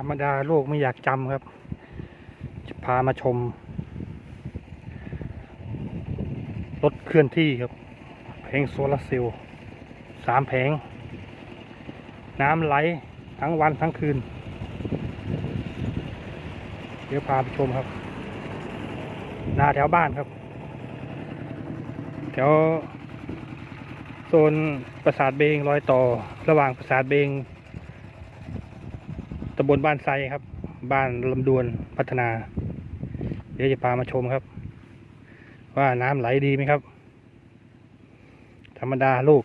รรมดาโลกไม่อยากจำครับ จะพามาชม รถเคลื่อนที่ครับแผงโซลาร์เซลล์สามแผง น้ำไหลทั้งวันทั้งคืน เดี๋ยวพาไปชมครับ นาแถวบ้านครับ แถวโซนปราสาทเบงรอยต่อระหว่างปราสาทเบงำบลบ้านไซครับ บ้านลำดวนพัฒนา เดี๋ยวจะพามาชมครับ ว่าน้ำไหลดีไหมครับ ธรรมดาลูก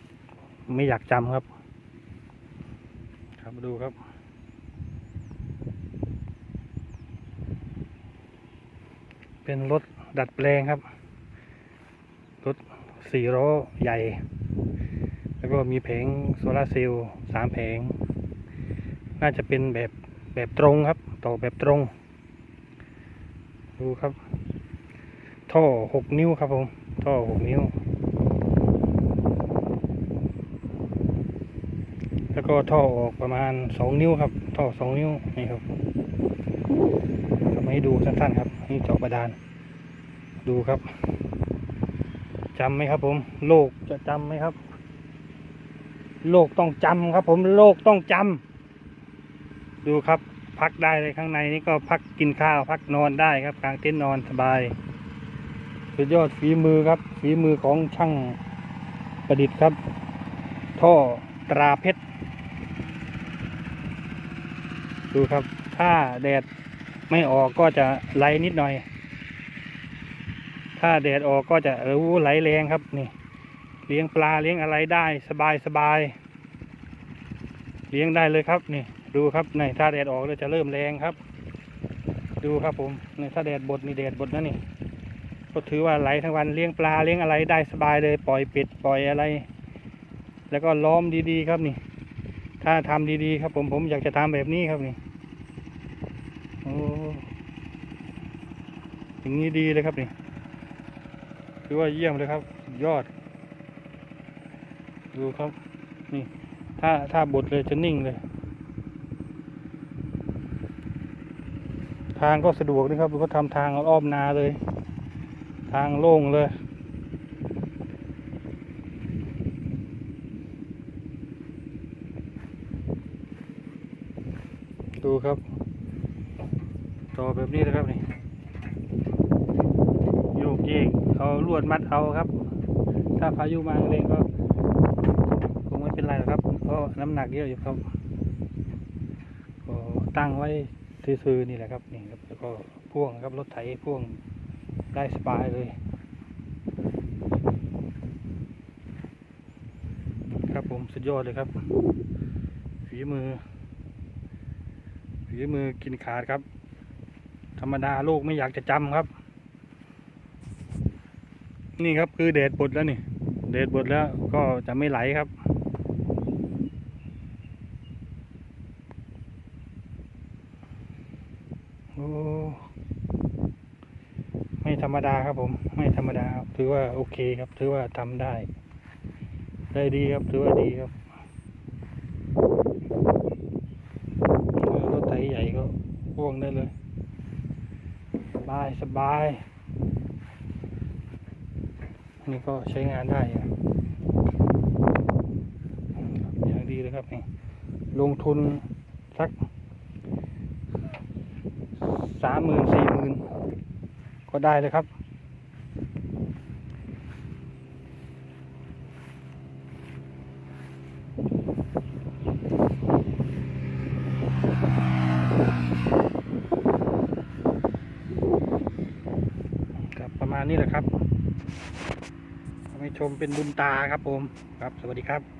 ไม่อยากจำครับ ครับมาดูครับ เป็นรถดัดแปลงครับ รถสี่ล้อใหญ่ แล้วก็มีแผงโซลาเซลล์สามแผงน่าจะเป็นแบบ แบบตรงครับ ต่อแบบตรง ดูครับ ท่อหกนิ้วครับผม ท่อหกนิ้ว แล้วก็ท่อออกประมาณสองนิ้วครับ ท่อสองนิ้วนี่ครับทำให้ดูสั้นๆครับนี่เจาะบาดาลดูครับจำไหมครับผม โลกจะจำไหมครับ โลกต้องจำครับผม โลกต้องจำ ดูครับพักได้เลยข้างในนี่ก็พักกินข้าวพักนอนได้ครับกลางเต็นท์นอนสบายสุดยอดฝีมือครับฝีมือของช่างประดิษฐ์ครับ ท่อตราเพชรดูครับ ถ้าแดดไม่ออกก็จะไหลนิดหน่อย ถ้าแดดออกก็จะเออไหลแรงครับนี่ เลี้ยงปลาเลี้ยงอะไรได้สบายสบาย เลี้ยงได้เลยครับนี่ ดูครับนี่ถ้าแดดออกเลยจะเริ่มแรงครับ ดูครับผมนี่ถ้าแดดบดนี่แดดบดนะนี่ก็ถือว่าไหลทั้งวันเลี้ยงปลาเลี้ยงอะไรได้สบายเลยปล่อยเป็ดปล่อยอะไร แล้วก็ล้อมดีๆครับนี่ ถ้าทำดีๆครับผมผมอยากจะทำแบบนี้ครับนี่โอ้อย่างนี้ดีเลยครับนี่ถือว่าเยี่ยมเลยครับ ยอด ดูครับ นี่ ถ้าถ้าบดเลยจะนิ่งเลย ทางก็สะดวกนะครับดูเขาทำทางอ้อมนาเลย ทางโล่งเลย ดูครับต่อแบบนี้นะครับนี่โยกเยกเอาลวดมัดเอาครับ ถ้าพายุมาแรงก็คงไม่เป็นไรหรอกครับ เพราะน้ำหนักเยอะอยู่ครับก็ตั้งไว้ ซื่อๆนี่แหละครับนี่ครับแล้วก็พ่วงครับรถไถพ่วงได้สบายเลยครับผมสุดยอดเลยครับฝีมือฝีมือกินขาดครับ ธรรมดาโลกไม่อยากจะจำครับ นี่ครับคือเดดบดแล้วนี่ เดดบดแล้วก็จะไม่ไหลครับ โอ้ไม่ธรรมดาครับผม ไม่ธรรมดาครับถือว่าโอเคครับ ถือว่าทำได้ ได้ดีครับ ถือว่าดีครับรถไถใหญ่ก็พ่วงได้เลยสบายสบาย นี่ก็ใช้งานได้อะอย่างดีเลยครับนี่ลงทุนสัก สามหมื่นสี่หมื่นก็ได้เลยครับ ครับประมาณนี้แหละครับให้ชมเป็นบุญตาครับผม ครับ สวัสดีครับ